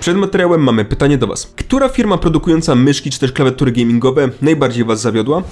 Przed materiałem mamy pytanie do Was. Która firma produkująca myszki czy też klawiatury gamingowe najbardziej Was zawiodła?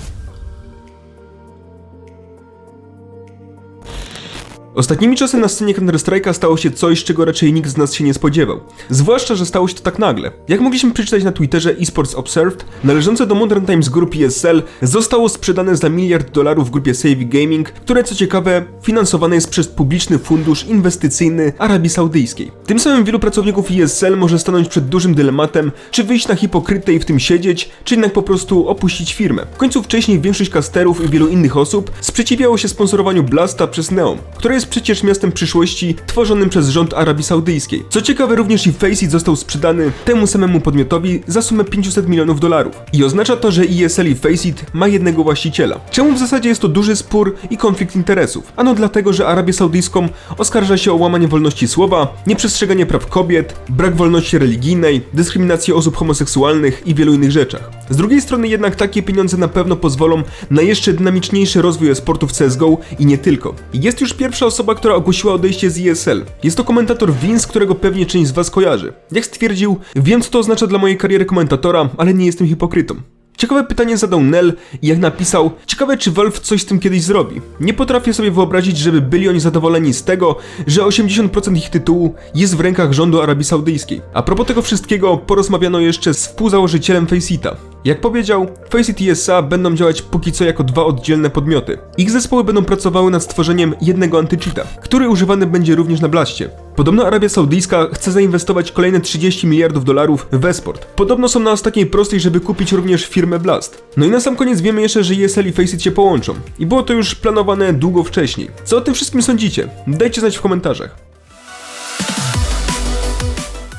Ostatnimi czasy na scenie Counter-Strike'a stało się coś, czego raczej nikt z nas się nie spodziewał. Zwłaszcza, że stało się to tak nagle. Jak mogliśmy przeczytać na Twitterze eSports Observed, należące do Modern Times Group ESL zostało sprzedane za miliard dolarów grupie Savvy Gaming, które co ciekawe finansowane jest przez publiczny fundusz inwestycyjny Arabii Saudyjskiej. Tym samym wielu pracowników ESL może stanąć przed dużym dylematem, czy wyjść na hipokrytę i w tym siedzieć, czy jednak po prostu opuścić firmę. W końcu wcześniej większość casterów i wielu innych osób sprzeciwiało się sponsorowaniu Blasta przez Neom, które jest przecież miastem przyszłości tworzonym przez rząd Arabii Saudyjskiej. Co ciekawe, również i Faceit został sprzedany temu samemu podmiotowi za sumę 500 milionów dolarów. I oznacza to, że ESL i Faceit ma jednego właściciela. Czemu w zasadzie jest to duży spór i konflikt interesów? Ano dlatego, że Arabię Saudyjską oskarża się o łamanie wolności słowa, nieprzestrzeganie praw kobiet, brak wolności religijnej, dyskryminację osób homoseksualnych i wielu innych rzeczach. Z drugiej strony jednak takie pieniądze na pewno pozwolą na jeszcze dynamiczniejszy rozwój e-sportu w CSGO i nie tylko. Jest już pierwsza osoba, która ogłosiła odejście z ESL. Jest to komentator Vince, którego pewnie część z was kojarzy. Jak stwierdził, wiem co to oznacza dla mojej kariery komentatora, ale nie jestem hipokrytą. Ciekawe pytanie zadał Nel i jak napisał, ciekawe czy Valve coś z tym kiedyś zrobi. Nie potrafię sobie wyobrazić, żeby byli oni zadowoleni z tego, że 80% ich tytułu jest w rękach rządu Arabii Saudyjskiej. A propos tego wszystkiego, porozmawiano jeszcze z współzałożycielem Faceita. Jak powiedział, Faceit i SA będą działać póki co jako dwa oddzielne podmioty. Ich zespoły będą pracowały nad stworzeniem jednego antycheata, który używany będzie również na blaście. Podobno Arabia Saudyjska chce zainwestować kolejne 30 miliardów dolarów w esport. Podobno są na ostatniej prostej, żeby kupić również firmę Blast. No i na sam koniec wiemy jeszcze, że ESL i Faceit się połączą. I było to już planowane długo wcześniej. Co o tym wszystkim sądzicie? Dajcie znać w komentarzach.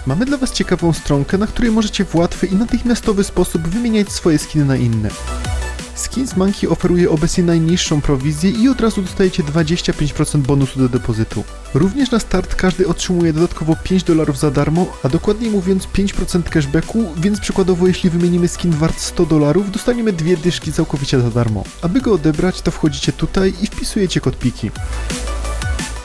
Mamy dla Was ciekawą stronkę, na której możecie w łatwy i natychmiastowy sposób wymieniać swoje skiny na inne. Skins Monkey oferuje obecnie najniższą prowizję i od razu dostajecie 25% bonusu do depozytu. Również na start każdy otrzymuje dodatkowo 5 dolarów za darmo, a dokładniej mówiąc 5% cashbacku, więc przykładowo jeśli wymienimy skin wart 100 dolarów, dostaniemy dwie dyszki całkowicie za darmo. Aby go odebrać, to wchodzicie tutaj i wpisujecie kod PIKI.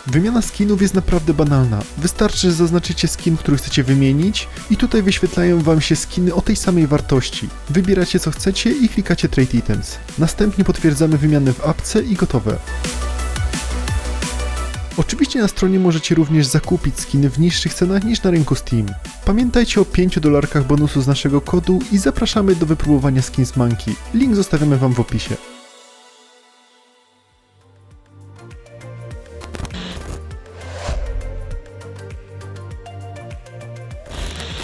Wymiana skinów jest naprawdę banalna. Wystarczy, że zaznaczycie skin, który chcecie wymienić i tutaj wyświetlają wam się skiny o tej samej wartości. Wybieracie co chcecie i klikacie Trade Items. Następnie potwierdzamy wymianę w apce i gotowe. Oczywiście na stronie możecie również zakupić skiny w niższych cenach niż na rynku Steam. Pamiętajcie o 5 dolarkach bonusu z naszego kodu i zapraszamy do wypróbowania Skins Monkey. Link zostawiamy wam w opisie.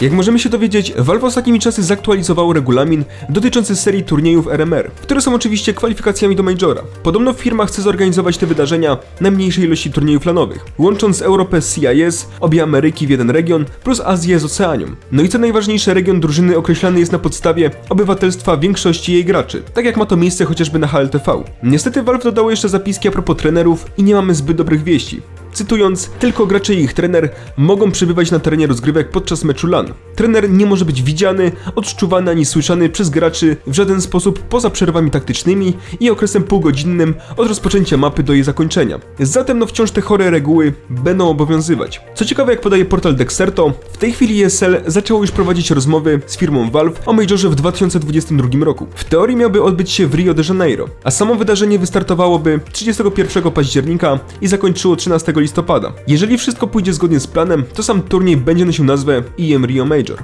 Jak możemy się dowiedzieć, Valve ostatnimi czasy zaktualizowało regulamin dotyczący serii turniejów RMR, które są oczywiście kwalifikacjami do Majora. Podobno firma chce zorganizować te wydarzenia na mniejszej ilości turniejów lanowych, łącząc Europę z CIS, obie Ameryki w jeden region, plus Azję z Oceanią. No i co najważniejsze, region drużyny określany jest na podstawie obywatelstwa większości jej graczy, tak jak ma to miejsce chociażby na HLTV. Niestety Valve dodało jeszcze zapiski a propos trenerów i nie mamy zbyt dobrych wieści. Cytując, tylko gracze i ich trener mogą przebywać na terenie rozgrywek podczas meczu LAN. Trener nie może być widziany, odczuwany ani słyszany przez graczy w żaden sposób poza przerwami taktycznymi i okresem półgodzinnym od rozpoczęcia mapy do jej zakończenia. Zatem no wciąż te chore reguły będą obowiązywać. Co ciekawe, jak podaje portal Dexerto, w tej chwili ESL zaczęło już prowadzić rozmowy z firmą Valve o Majorze w 2022 roku. W teorii miałby odbyć się w Rio de Janeiro, a samo wydarzenie wystartowałoby 31 października i zakończyło 13 listopada. Jeżeli wszystko pójdzie zgodnie z planem, to sam turniej będzie nosił nazwę EM Rio Major.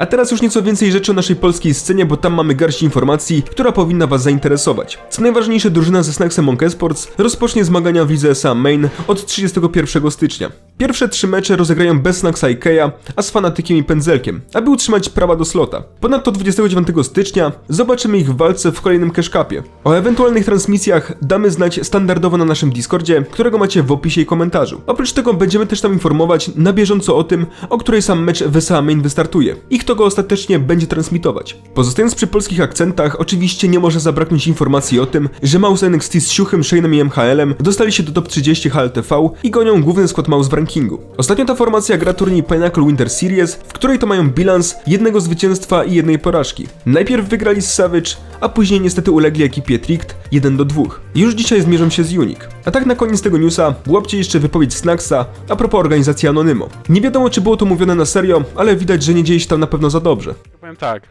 A teraz już nieco więcej rzeczy o naszej polskiej scenie, bo tam mamy garść informacji, która powinna was zainteresować. Co najważniejsze, drużyna ze Snacksem Monk Esports rozpocznie zmagania w lidze SA Main od 31 stycznia. Pierwsze trzy mecze rozegrają bez Snacksa i Keja, a z Fanatykiem i Pędzelkiem, aby utrzymać prawa do slota. Ponadto 29 stycznia zobaczymy ich w walce w kolejnym Cupie. O ewentualnych transmisjach damy znać standardowo na naszym Discordzie, którego macie w opisie i komentarzu. Oprócz tego będziemy też tam informować na bieżąco o tym, o której sam mecz w SA Main wystartuje i kto go ostatecznie będzie transmitować. Pozostając przy polskich akcentach, oczywiście nie może zabraknąć informacji o tym, że Mouse NXT z Siuchem, Shane'em i MHL-em dostali się do top 30 HLTV i gonią główny skład Mouse w rankingu. Ostatnio ta formacja gra turniej Pinnacle Winter Series, w której to mają bilans jednego zwycięstwa i jednej porażki. Najpierw wygrali z Savage, a później niestety ulegli ekipie Tricked 1 do 2. Już dzisiaj zmierzą się z Unique. A tak na koniec tego newsa, łapcie jeszcze wypowiedź Snacksa a propos organizacji Anonymo. Nie wiadomo czy było to mówione na serio, ale widać, że nie dzieje się tam na pewno za dobrze. Powiem tak.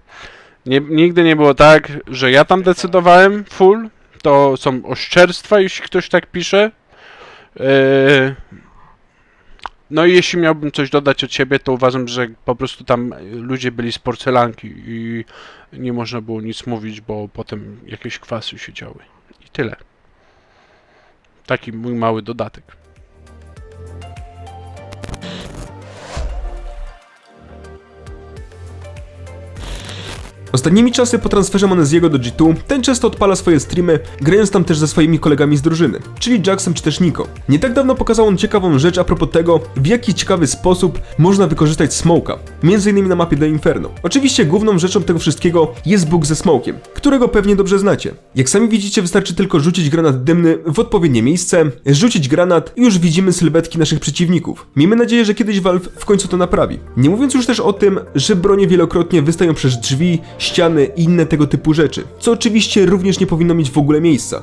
Nie, nigdy nie było tak, że ja tam decydowałem full. To są oszczerstwa, jeśli ktoś tak pisze. Yy, No i jeśli miałbym coś dodać od siebie, to uważam, że po prostu tam ludzie byli z porcelanki i nie można było nic mówić, bo potem jakieś kwasy się działy. I tyle. Taki mój mały dodatek. Ostatnimi czasy po transferze Moneziego do G2, ten często odpala swoje streamy, grając tam też ze swoimi kolegami z drużyny, czyli Jacksem czy też Niko. Nie tak dawno pokazał on ciekawą rzecz a propos tego, w jaki ciekawy sposób można wykorzystać między innymi na mapie do Inferno. Oczywiście główną rzeczą tego wszystkiego jest bóg ze smokiem, którego pewnie dobrze znacie. Jak sami widzicie, wystarczy tylko rzucić granat dymny w odpowiednie miejsce, rzucić granat i już widzimy sylwetki naszych przeciwników. Miejmy nadzieję, że kiedyś Valve w końcu to naprawi. Nie mówiąc już też o tym, że bronie wielokrotnie wystają przez drzwi, ściany i inne tego typu rzeczy, co oczywiście również nie powinno mieć w ogóle miejsca.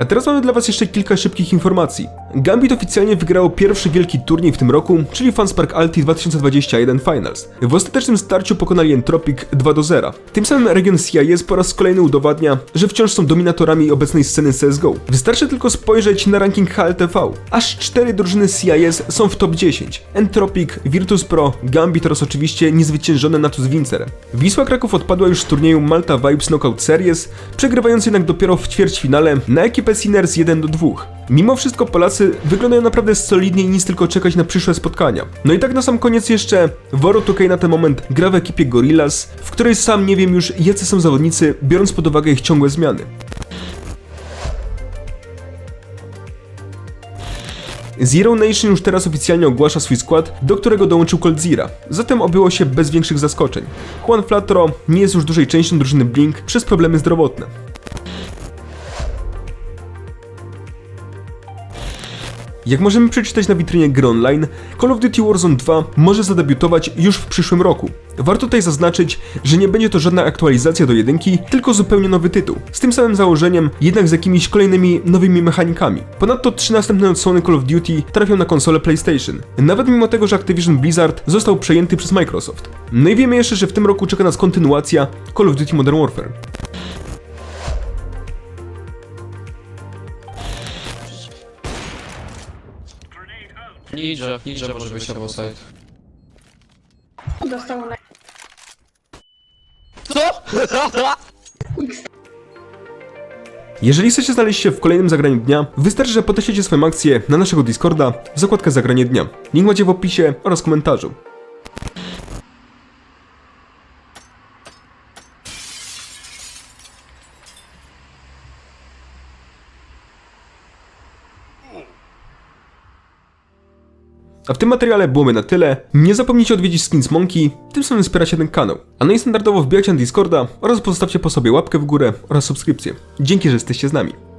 A teraz mamy dla Was jeszcze kilka szybkich informacji. Gambit oficjalnie wygrało pierwszy wielki turniej w tym roku, czyli Fanspark Alti 2021 Finals. W ostatecznym starciu pokonali Entropic 2 do 0. Tym samym region CIS po raz kolejny udowadnia, że wciąż są dominatorami obecnej sceny CSGO. Wystarczy tylko spojrzeć na ranking HLTV. Aż cztery drużyny CIS są w top 10. Entropic, Virtus Pro, Gambit oraz oczywiście niezwyciężone Natus Wincer. Wisła Kraków odpadła już z turnieju Malta Vibes Knockout Series, przegrywając jednak dopiero w ćwierćfinale na ekipę Sinners 1 do 2. Mimo wszystko Polacy wyglądają naprawdę solidnie i nic tylko czekać na przyszłe spotkania. No i tak na sam koniec jeszcze Woro 2K na ten moment gra w ekipie Gorillas, w której sam nie wiem już jacy są zawodnicy, biorąc pod uwagę ich ciągłe zmiany. Zero Nation już teraz oficjalnie ogłasza swój skład, do którego dołączył Coldzira, zatem obyło się bez większych zaskoczeń. Juan Flatro nie jest już dużej częścią drużyny Blink przez problemy zdrowotne. Jak możemy przeczytać na witrynie gry Call of Duty Warzone 2 może zadebiutować już w przyszłym roku. Warto tutaj zaznaczyć, że nie będzie to żadna aktualizacja do jedynki, tylko zupełnie nowy tytuł. Z tym samym założeniem, jednak z jakimiś kolejnymi nowymi mechanikami. Ponadto trzy następne odsłony Call of Duty trafią na konsolę PlayStation. Nawet mimo tego, że Activision Blizzard został przejęty przez Microsoft. No i wiemy jeszcze, że w tym roku czeka nas kontynuacja Call of Duty Modern Warfare. Ninja, ninja może być albo side. Dostał na... Jeżeli chcecie znaleźć się w kolejnym zagraniu dnia, wystarczy, że podeślecie swoją akcję na naszego Discorda w zakładkę Zagranie Dnia. Link macie w opisie oraz komentarzu. A w tym materiale byłoby na tyle. Nie zapomnijcie odwiedzić Skins Monkey, tym samym wspieracie ten kanał. A no i standardowo wbijajcie na Discorda oraz pozostawcie po sobie łapkę w górę oraz subskrypcję. Dzięki, że jesteście z nami.